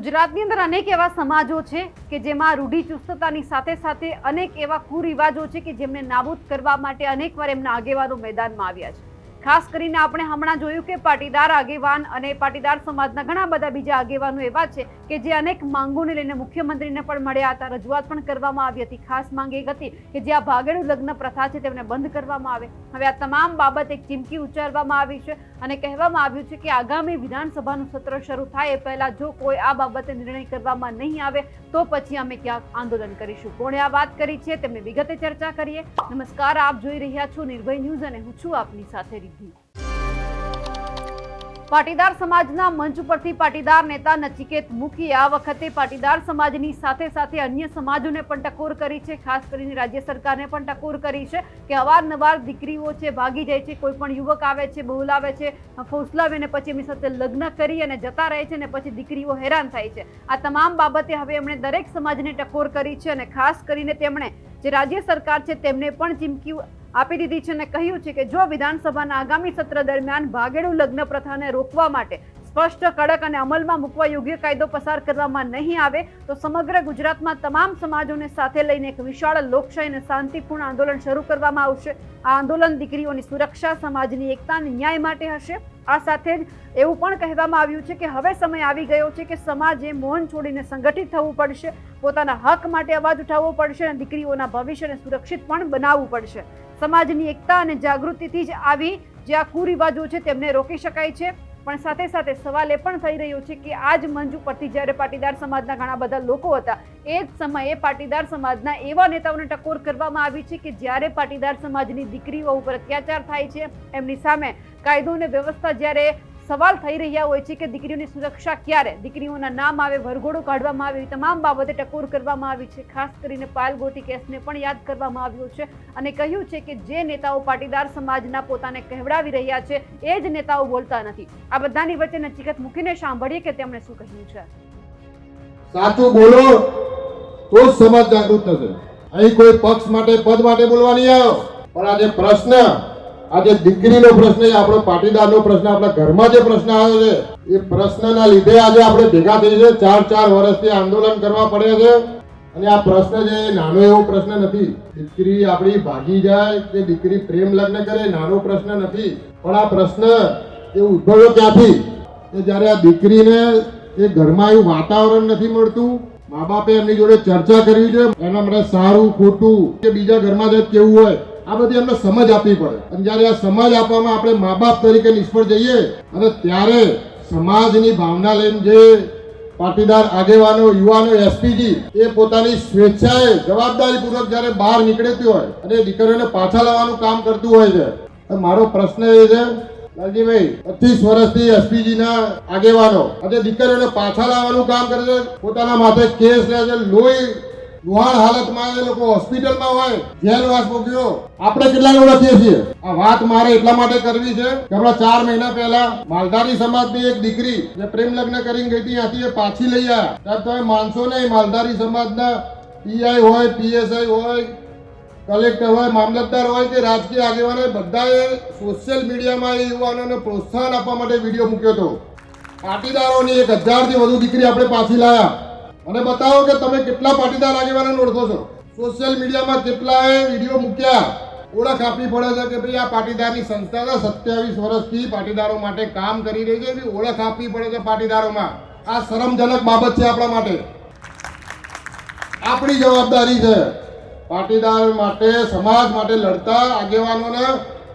ગુજરાતની અંદર અનેક એવા સમાજો છે કે જેમાં રૂઢિચુસ્તતાની સાથે સાથે અનેક એવા કુરિવાજો છે કે જેમને નાબૂદ કરવા માટે અનેકવાર એમના આગેવાનો મેદાનમાં આવ્યા છે. ખાસ કરીને આપણે હમણાં જોયું કે પાટીદાર આગેવાન અને પાટીદાર સમાજના ઘણા બધા બીજા આગેવાનો એવા છે કે જે અનેક માંગોને લઈને મુખ્યમંત્રીને પણ મળ્યા હતા, રજૂઆત પણ કરવામાં આવી હતી. ખાસ માંગ એક હતી કે જે આ ભાગેડું લગ્ન પ્રથા છે તેમને બંધ કરવામાં આવે. હવે આ તમામ બાબત એક ચીમકી ઉચ્ચારવામાં આવી છે. અને કહેવામાં આવ્યું છે કે આગામી વિધાનસભાનું સત્ર શરૂ થાય એ પહેલા જો કોઈ આ બાબતે નિર્ણય કરવામાં નહીં આવે, તો પછી અમે ક્યાંક આંદોલન કરીશું. કોણે આ વાત કરી છે તેમને વિગતે ચર્ચા કરીએ. નમસ્કાર, આપ જોઈ રહ્યા છો નિર્ભય ન્યૂઝ અને હું છું આપની સાથે રિદ્ધિ. પાટીદાર સમાજના મંચ ઉપરથી પાટીદાર નેતા નચિકેત મુખીએ આ વખતે પાટીદાર સમાજની સાથે સાથે અન્ય સમાજોને પણ ટકોર કરી છે. ખાસ કરીને રાજ્ય સરકારને પણ ટકોર કરી છે કે અવારનવાર દીકરીઓ છે ભાગી જાય છે, કોઈ પણ યુવક આવે છે બોલાવે છે ફોસલાવીને પછી એમની સાથે લગ્ન કરી અને જતા રહે છે અને પછી દીકરીઓ હેરાન થાય છે. આ તમામ બાબતે હવે એમણે દરેક સમાજને ટકોર કરી છે અને ખાસ કરીને તેમણે જે રાજ્ય સરકાર છે તેમને પણ ચીમકી આપી દીધી છે અને કહ્યું છે કે જો વિધાનસભાના આગામી સત્ર દરમિયાન ભાગેડુ લગ્ન પ્રથાને રોકવા માટે સ્પષ્ટ, કડક અને અમલમાં મૂકવા યોગ્ય કાયદો પસાર કરવામાં નહીં આવે, તો સમગ્ર ગુજરાતમાં તમામ સમાજોને સાથે લઈને એક વિશાળ લોકશાહી અને શાંતિપૂર્ણ આંદોલન શરૂ કરવામાં આવશે. આ આંદોલન દીકરીઓની સુરક્ષા, સમાજની એકતા અને ન્યાય માટે હશે. આ સાથે જ એવું પણ કહેવામાં આવ્યું છે કે હવે સમય આવી ગયો છે કે સમાજે મૌન છોડીને સંગઠિત થવું પડશે, પોતાના હક માટે અવાજ ઉઠાવવો પડશે અને દીકરીઓના ભવિષ્યને સુરક્ષિત પણ બનાવવું પડશે. સમાજની એકતા અને જાગૃતિથી જ આવી જે આ કુરિવાજો છે તેમને રોકી શકાય છે. પણ સાથે સાથે સવાલ એ પણ થઈ રહ્યો છે કે આ જ મંચ ઉપરથી જ્યારે પાટીદાર સમાજના ઘણા બધા લોકો હતા, એ જ સમયે પાટીદાર સમાજના એવા નેતાઓને ટકોર કરવામાં આવી છે કે જ્યારે પાટીદાર સમાજની દીકરીઓ ઉપર અત્યાચાર થાય છે, એમની સામે કાયદો અને વ્યવસ્થા જ્યારે સવાલ થઈ રહ્યા હોય છે કે દીકરીઓની સુરક્ષા ક્યારે? દીકરીઓના નામ આવે, વરઘોડો કાઢવામાં આવે તમામ બાબતે ટકોર કરવામાં આવી છે. ખાસ કરીને પાયલગોટી કેસને પણ યાદ કરવામાં આવ્યો છે અને કહ્યું છે કે જે નેતાઓ પાટીદાર સમાજના પોતાને કહેવડાવી રહ્યા છે, એ જ નેતાઓ બોલતા નથી. આ બધાની વચ્ચે નચિકત મૂકીને સાંભળીએ કે તેમણે શું કહ્યું છે. સાચું બોલો, તો સમાજ જાગૃત થશે. અહીં કોઈ પક્ષ માટે, પદ માટે બોલવા નહીં પણ આજે પ્રશ્ન આ જે દીકરીનો પ્રશ્ન છે, આપણો પાટીદારનો પ્રશ્ન, આપણા ઘરમાં જે પ્રશ્ન આવ્યો છે, એ પ્રશ્નના લીધે આજે આપણે ભેગા થઈ છે, ચાર ચાર વર્ષથી આંદોલન કરવા પડે છે. અને આ પ્રશ્ન છે, એ નાનો એવો પ્રશ્ન નથી. દીકરી આપણી ભાગી જાય કે દીકરી પ્રેમ લગ્ન કરે, નાનો પ્રશ્ન નથી. પણ આ પ્રશ્ન એ ઉદ્ભવ્યો ક્યાંથી? કે જ્યારે આ દીકરીને એ ઘરમાં એવું વાતાવરણ નથી મળતું, મા બાપે એમની જોડે ચર્ચા કરવી છે એના માટે સારું, ખોટું, કે બીજા ઘરમાં જાય કેવું હોય આ બધી એમને સમજ આપવી પડે. અને જ્યારે આ સમજ આપવામાં આપણે મા બાપ તરીકે નિષ્ફળ જઈએ, અને ત્યારે સમાજની ભાવના લઈને જે પાટીદાર આગેવાનો, યુવાનો, એસપીજી, એ પોતાની સ્વેચ્છાએ જવાબદારીપૂર્વક જ્યારે બહાર નીકળેતી હોય અને દીકરીઓને પાછા લાવવાનું કામ કરતું હોય છે મારો પ્રશ્ન એ છે, લાલજીભાઈ પચીસ વર્ષથી એસપીજી ના આગેવાનો આજે દીકરીઓને પાછા લાવવાનું કામ કરે છે, પોતાના માથે કેસ લે છે, લોહી લુહાણ હાલતમાં એ લોકો હોસ્પિટલમાં હોય જેલવાસ ભોગ્યો આપણે કેટલા ઓળખીએ છીએ? આ વાત મારે એટલા માટે કરવી છે કે હમણાં ચાર મહિના પહેલા માલધારી સમાજની એક દીકરી જે પ્રેમ લગ્ન કરીને ગઈ હતી, ત્યાંથી એ પાછી લઈ આવ્યા ત્યારે તમે માનશો નહીં, માલધારી સમાજના પીઆઈ હોય, પીએસઆઈ હોય, કલેક્ટર હોય, મામલતદાર હોય કે રાજકીય આગેવાને બધાએ સોશિયલ મીડિયામાં એ યુવાનોને પ્રોત્સાહન આપવા માટે વીડિયો મૂક્યો હતો. પાટીદારોની એક હજારથી વધુ દીકરી આપણે પાછી લાયા. અને બતાવો કે તમે કેટલા પાટીદાર આગેવાનોને ઓળખો છો? સોશિયલ મીડિયામાં કેટલાએ વીડિયો મૂક્યા? ઓળખ આપવી પડે છે કે ભાઈ આ પાટીદારની સંસ્થા સત્યાવીસ વર્ષથી પાટીદારો માટે કામ કરી રહી છે એવી ઓળખ આપવી પડે છે પાટીદારોમાં. આ શરમજનક બાબત છે આપણા માટે. આપણી જવાબદારી છે પાટીદાર માટે, સમાજ માટે લડતા આગેવાનોને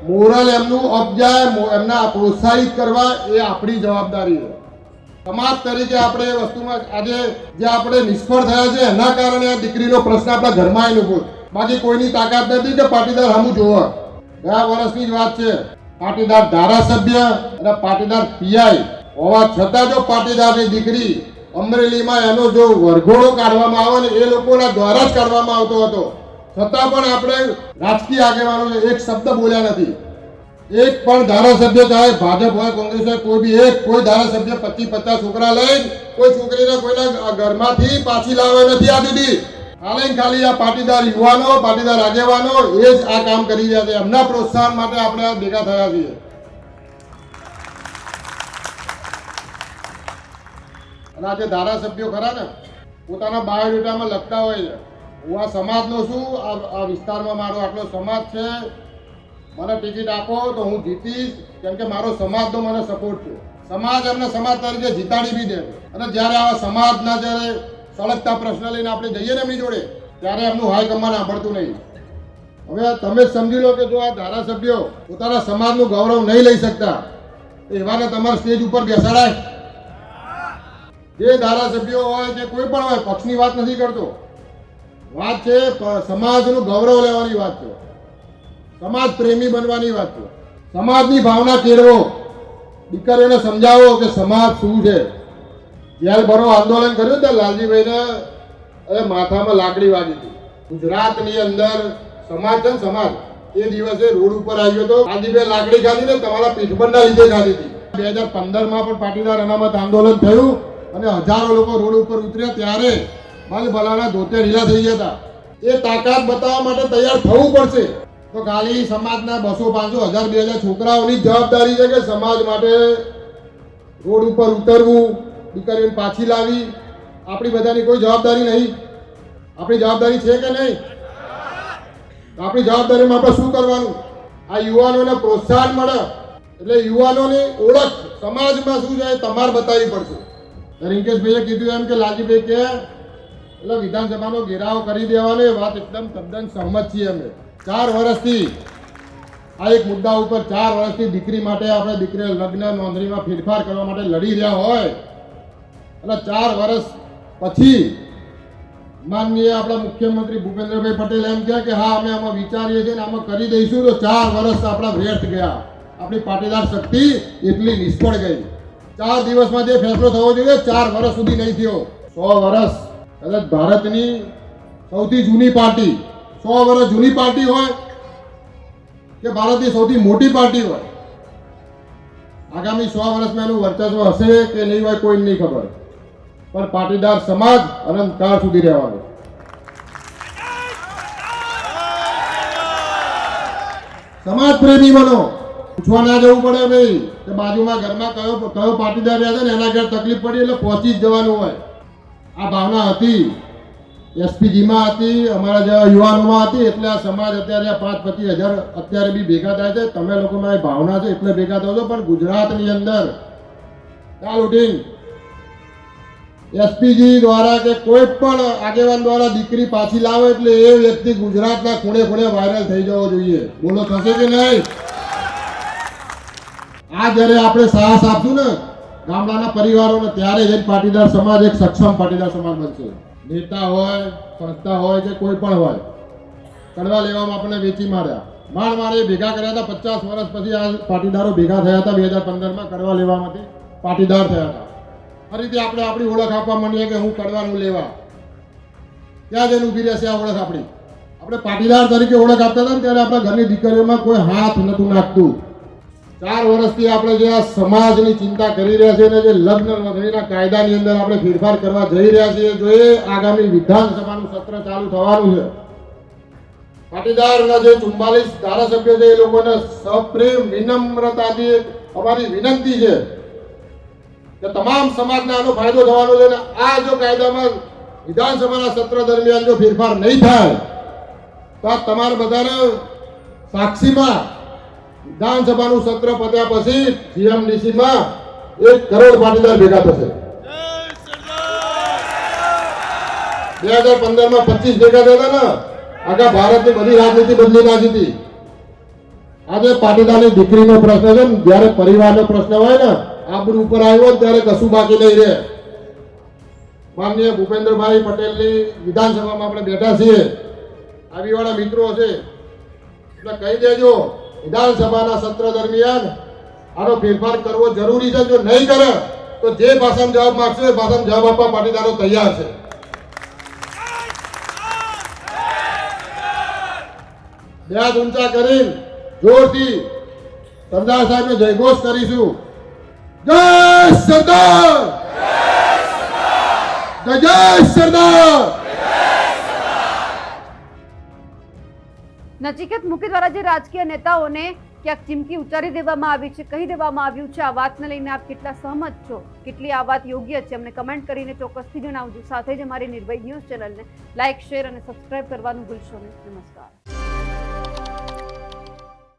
મોરલ એમનું અપજાય, મો- એમના પ્રોત્સાહિત કરવા, એ આપણી જવાબદારી છે. સમાજ તરીકે આપણે એ વસ્તુમાં આજે જે આપણે નિષ્ફળ થયા છે, એના કારણે આ દીકરીનો પ્રશ્ન આપણા ઘરમાં આવીને ઊભો બાકી કોઈની તાકાત નથી કે પાટીદાર સામું જોવા. ગયા વર્ષની જ વાત છે. પાટીદાર ધારાસભ્ય અને પાટીદાર પીઆઈ. હોવા છતાં જો પાટીદારની દીકરી અમરેલીમાં એનો જો વરઘોડો કાઢવામાં આવે ને એ લોકોના દ્વારા જ કાઢવામાં આવતો હતો. છતાં પણ આપણે રાજકીય આગેવાનો એક શબ્દ બોલ્યા નથી. એક પણ ધારાસભ્ય ચાહે ભાજપ હોય, કોંગ્રેસ હોય, કોઈ બી એક, કોઈ ધારાસભ્ય પચીસ પચાસ છોકરા લઈને કોઈ છોકરીને કોઈના ઘરમાંથી પાછી લાવે નથી આ દીદી. ખાલી ખાલી આ પાટીદાર યુવાનો, પાટીદાર આગેવાનો, એ જ આ કામ કરી રહ્યા છે. એમના પ્રોત્સાહન માટે આપણે ભેગા થયા છીએ. અને આ જે ધારાસભ્યો ખરા ને, પોતાના બાયોડેટામાં લખતા હોય છે. હું આ સમાજનો છું આ વિસ્તારમાં મારો આટલો સમાજ છે. મને ટિકિટ આપો તો હું જીતીશ. કેમ કે મારો સમાજનો મને સપોર્ટ છે. સમાજ એમને સમાજ તરીકે જીતાડી બી દે. અને જ્યારે આવા સમાજના જ્યારે સળગતા પ્રશ્ન લઈને આપણે જઈએ ને એમની જોડે, ત્યારે એમનું હાઈકમાન સાંભળતું નહીં. હવે તમે સમજી લો કે જો આ ધારાસભ્યો પોતાના સમાજનું ગૌરવ નહીં લઈ શકતા એવાને તમારા સ્ટેજ ઉપર બેસાડાય. જે ધારાસભ્યો હોય જે કોઈ પણ હોય, પક્ષની વાત નથી કરતો. વાત છે સમાજનું ગૌરવ લેવાની વાત છે. સમાજ પ્રેમી બનવાની વાત છે. સમાજની ભાવના કેળવો. દીકરીઓને સમજાવો કે સમાજ શું છે. જ્યારે ભરો આંદોલન કર્યું ને લાલજીભાઈને માથામાં લાકડી વાગી હતી. ગુજરાતની અંદર સમાજ છે સમાજ, એ દિવસે રોડ ઉપર આવ્યો તો લાલજીભાઈ લાકડી ખાધી ને તમારા પીઠબંધના લીધે ખાધી હતી. બે હજાર પંદરમાં પણ પાટીદાર અનામત આંદોલન થયું અને હજારો લોકો રોડ ઉપર ઉતર્યા. ત્યારે માલ ભલાના ધોતે ઢીલા થઈ ગયા હતા. એ તાકાત બતાવવા માટે તૈયાર થવું પડશે. તો ખાલી સમાજના બસો પાંચસો હજાર બે હજાર છોકરાઓની જવાબદારી છે કે સમાજ માટે રોડ ઉપર ઉતરવું, દીકરીઓને પાછી લાવી. આપણી બધાની કોઈ જવાબદારી નહીં. આપણી જવાબદારી છે કે નહીં? આપણી જવાબદારીમાં આપણે શું કરવાનું? આ યુવાનોને પ્રોત્સાહન મળે. એટલે યુવાનોની ઓળખ સમાજમાં શું છે તમારે બતાવવી પડશે. રિંકેશભાઈએ કીધું એમ કે લાલજીભાઈ કે, એટલે વિધાનસભાનો ઘેરાવ કરી દેવાનો. એ વાત એકદમ તદ્દન સહમત છીએ અમે. ચાર વર્ષથી આ એક મુદ્દા ઉપર ચાર વર્ષથી દીકરી માટે આપણે દીકરી લગ્ન નોંધણીમાં ફેરફાર કરવા માટે લડી રહ્યા હોય, એટલે ચાર વર્ષ પછી માનનીય આપણા મુખ્યમંત્રી ભૂપેન્દ્રભાઈ પટેલ એમ કહે કે હા, અમે આમાં વિચારીએ છીએ ને આમાં કરી દઈશું. તો ચાર વર્ષ આપણા વ્યર્થ ગયા. આપણી પાટીદાર શક્તિ એટલી નિષ્ફળ ગઈ. ચાર દિવસમાં જે ફેસલો થવો જોઈએ, ચાર વર્ષ સુધી નહીં થયો. સો વર્ષ. કદાચ ભારતની સૌથી જૂની પાર્ટી સો વર્ષ જૂની પાર્ટી હોય કે ભારતની સૌથી મોટી પાર્ટી હોય? આગામી સો વર્ષમાં એનું વર્ચસ્વ હશે કે નહીં હોય કોઈ નહીં ખબર. પણ પાટીદાર સમાજ અનંતકાળ સુધી રહેવાનો. સમાજ પ્રેમી બનો. પૂછવા ના જવું પડે ભાઈ, કે બાજુમાં ઘરમાં કયો કયો પાટીદાર રહ્યા છે ને એના ઘેર તકલીફ પડી એટલે પહોંચી જ જવાનું હોય. આ ભાવના હતી. એસપીજીમાં હતી, અમારા જેવા યુવાનોમાં હતી, એટલે આ સમાજ અત્યારે પાંચ પચીસ હજાર અત્યારે બી ભેગા થાય છે. તમે લોકોમાં ભાવના છે, એટલે ભેગા થયો છો, પણ ગુજરાતની અંદર કાલ ઉઠીને એસપીજી દ્વારા કે કોઈ પણ આગેવાન દ્વારા દીકરી પાછી લાવે, એટલે એ વ્યક્તિ ગુજરાતના ખૂણે ખૂણે વાયરલ થઈ જવો જોઈએ. બોલો, થશે કે નહીં? આ જ્યારે આપણે સાહસ આપશું ને, ગામડાના પરિવારોને, ત્યારે જ પાટીદાર સમાજ, એક સક્ષમ પાટીદાર સમાજ બનશે. નેતા હોય, સંસ્થા હોય કે કોઈ પણ હોય, કડવા લેવામાં આપણને વેચી માર્યા. માણ મારે ભેગા કર્યા હતા. પચાસ વર્ષ પછી આ પાટીદારો ભેગા થયા હતા. બે હજાર પંદરમાં કડવા લેવામાંથી પાટીદાર થયા હતા. આ રીતે આપણે આપણી ઓળખ આપવા માંડીએ કે હું કડવાનું લેવા. ક્યાં જઈને ઊભી રહેશે આ ઓળખ આપણી. આપણે પાટીદાર તરીકે ઓળખ આપતા હતા ને ત્યારે આપણા ઘરની દીકરીઓમાં કોઈ હાથ નહોતું નાખતું. ચાર વર્ષથી આપણે જે આ સમાજની ચિંતા કરી રહ્યા છીએ અને જે લગ્ન વધણીના કાયદાની અંદર આપણે ફેરફાર કરવા જઈ રહ્યા છીએ, જો એ આગામી વિધાનસભાનું સત્ર ચાલુ થવાનું છે. પાટીદારના જે ચુમ્માલીસ ધારાસભ્યો છે એ લોકોને સપ્રેમ વિનમ્રતાથી અમારી વિનંતી છે કે તમામ સમાજને આનો ફાયદો થવાનો છે અને આ જો કાયદામાં વિધાનસભાના સત્ર દરમિયાન જો ફેરફાર નહીં થાય, તો આ તમારા બધાને સાક્ષીમાં વિધાનસભાનું સત્ર પત્યા પછી જીએમડીસીમાં એક કરોડ પાટીદાર ભેગા થશે. બે હજાર પંદરમાં પચીસ ભેગા થયા ને, આખા ભારતની બધી રાજનીતિ બદલી નાખી હતી. આજે પાટીદારની દીકરીનો પ્રશ્ન છે ને, જ્યારે પરિવારનો પ્રશ્ન હોય ને, આબરૂ ઉપર આવ્યો ત્યારે કશું બાકી નહીં રહે. માનનીય ભૂપેન્દ્રભાઈ પટેલની વિધાનસભામાં આપણે બેઠા છીએ. આવી વાળા મિત્રો છે એટલે કહી દેજો વિધાનસભાના સત્ર દરમિયાન આનો ફેરફાર કરવો જરૂરી છે. જો નહીં કરે, તો જે ભાષામાં જવાબ માંગશે એ ભાષામાં જવાબ આપવા પાટીદારો તૈયાર છે. બે હાથ ઊંચા કરી જોરથી સરદાર સાહેબને જયઘોષ કરીશું. જય સરદાર! જય સરદાર! નચિકેત મુખી દ્વારા જે રાજકીય નેતાઓને ક્યાંક ચીમકી ઉચ્ચારી દેવામાં આવી છે, કહી દેવામાં આવ્યું છે. આ વાતને લઈને આપ કેટલા સહમત છો? કેટલી આ વાત યોગ્ય છે? અમને કમેન્ટ કરીને ચોક્કસથી જણાવજો. સાથે જ અમારી નિર્ભય ન્યૂઝ ચેનલને લાઇક શેર અને સબસ્ક્રાઇબ કરવાનું ભૂલશો નહીં. નમસ્કાર.